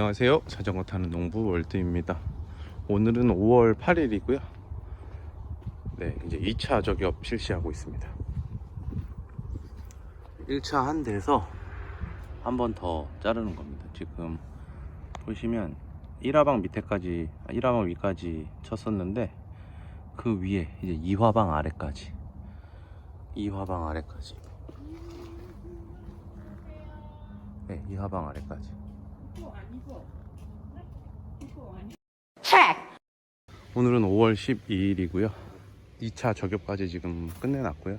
안녕하세요. 자전거 타는 농부 월드입니다. 오늘은 5월 8일이고요. 네, 이제 2차 저격 실시하고 있습니다. 1차 한 대에서 한 번 더 자르는 겁니다. 지금 보시면 1화방 밑에까지, 1화방 위까지 쳤었는데 그 위에 이제 2화방 아래까지 2화방 아래까지 네, 2화방 아래까지 오늘은 5월 12일이고요. 2차 저격까지 지금 끝내놨고요.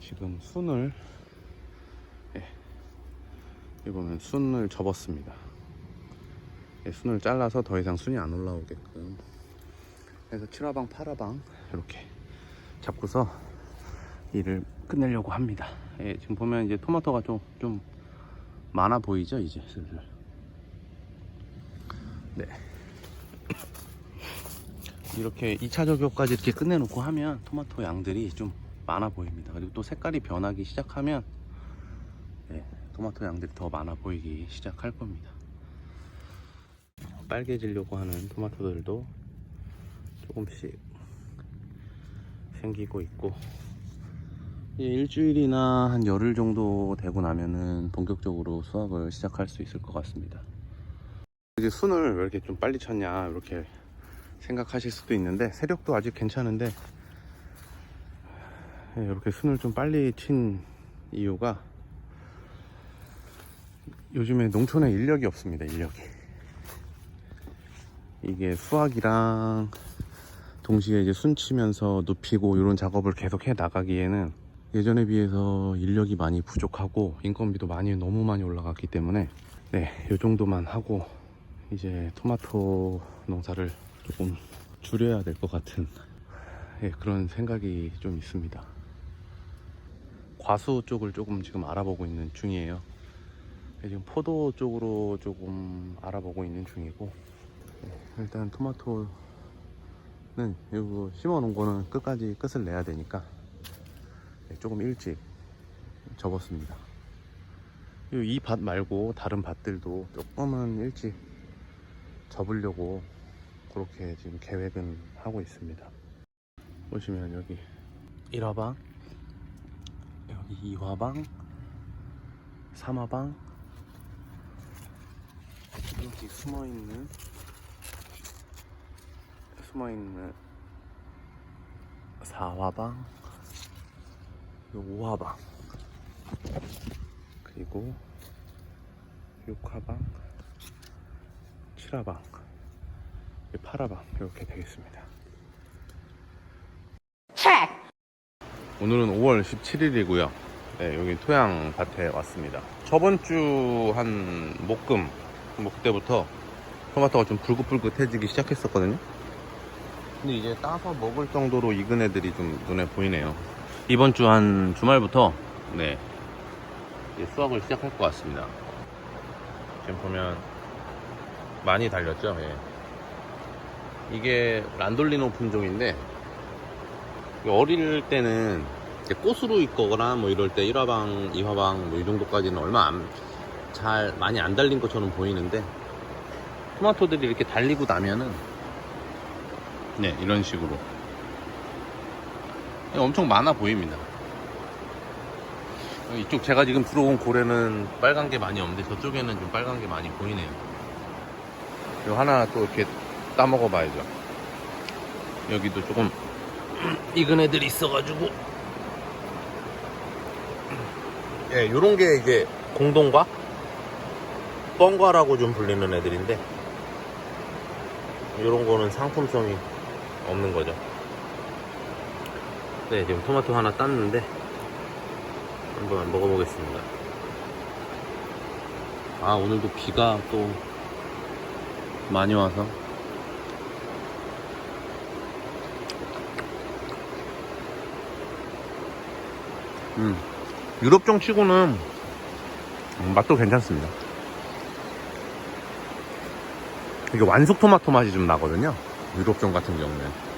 지금 순을 예, 보면 순을 접었습니다. 예, 순을 잘라서 더 이상 순이 안 올라오게끔 그래서 7화방, 8화방 이렇게 잡고서 일을 끝내려고 합니다. 예, 지금 보면 이제 토마토가 좀, 좀 많아 보이죠, 이제 슬슬. 네. 이렇게 2차 저격까지 이렇게 끝내놓고 하면 토마토 양들이 좀 많아 보입니다. 그리고 또 색깔이 변하기 시작하면 네, 토마토 양들이 더 많아 보이기 시작할 겁니다. 빨개지려고 하는 토마토들도 조금씩 생기고 있고 일주일이나 한 열흘 정도 되고 나면은 본격적으로 수확을 시작할 수 있을 것 같습니다. 이제 순을 왜 이렇게 좀 빨리 쳤냐 이렇게 생각하실 수도 있는데 세력도 아직 괜찮은데 예, 이렇게 순을 좀 빨리 친 이유가 요즘에 농촌에 인력이 없습니다 인력이. 이게 수확이랑 동시에 이제 순 치면서 눕히고 이런 작업을 계속 해 나가기에는 예전에 비해서 인력이 많이 부족하고 인건비도 많이 너무 많이 올라갔기 때문에 네, 이 정도만 하고 이제 토마토 농사를 조금 줄여야 될 것 같은 예, 그런 생각이 좀 있습니다. 과수 쪽을 조금 지금 알아보고 있는 중이에요. 예, 지금 포도 쪽으로 조금 알아보고 있는 중이고 예, 일단 토마토는 이거 심어 놓은 거는 끝까지 끝을 내야 되니까 예, 조금 일찍 접었습니다. 이 밭 말고 다른 밭들도 조금은 일찍 접으려고 그렇게 지금 계획은 하고 있습니다. 보시면 여기 1화방, 여기 2화방, 3화방, 여기 숨어 있는 숨어 있는 4화방, 5화방, 그리고 6화방, 7화방, 8화방 이렇게 되겠습니다. 오늘은 5월 17일이고요. 네, 여기 토양 밭에 왔습니다. 저번 주 한 목금, 뭐 그때부터 토마토가 좀 불긋불긋해지기 시작했었거든요. 근데 이제 따서 먹을 정도로 익은 애들이 좀 눈에 보이네요. 이번 주 한 주말부터 네 이제 수확을 시작할 것 같습니다. 지금 보면 많이 달렸죠. 예. 이게 란돌리노 품종인데 어릴 때는 꽃으로 있거나 뭐 이럴 때 1화방, 2화방 뭐 이 정도까지는 얼마 안, 잘 많이 안 달린 것처럼 보이는데 토마토들이 이렇게 달리고 나면은 네 이런 식으로 엄청 많아 보입니다. 이쪽 제가 지금 들어온 고래는 빨간 게 많이 없는데 저쪽에는 좀 빨간 게 많이 보이네요. 이거 하나 또 이렇게 따먹어 봐야죠. 여기도 조금 익은 애들이 있어가지고. 예, 요런 게 이제 공동과 뻥과라고 좀 불리는 애들인데, 요런 거는 상품성이 없는 거죠. 네, 지금 토마토 하나 땄는데, 한번 먹어보겠습니다. 아, 오늘도 비가 또 많이 와서 음, 유럽종 치고는 맛도 괜찮습니다. 이게 완숙 토마토 맛이 좀 나거든요. 유럽종 같은 경우는.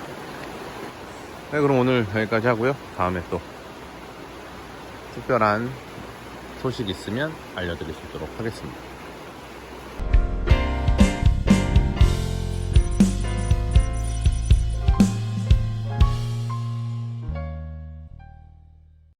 네, 그럼 오늘 여기까지 하고요. 다음에 또 특별한 소식 있으면 알려드릴 수 있도록 하겠습니다.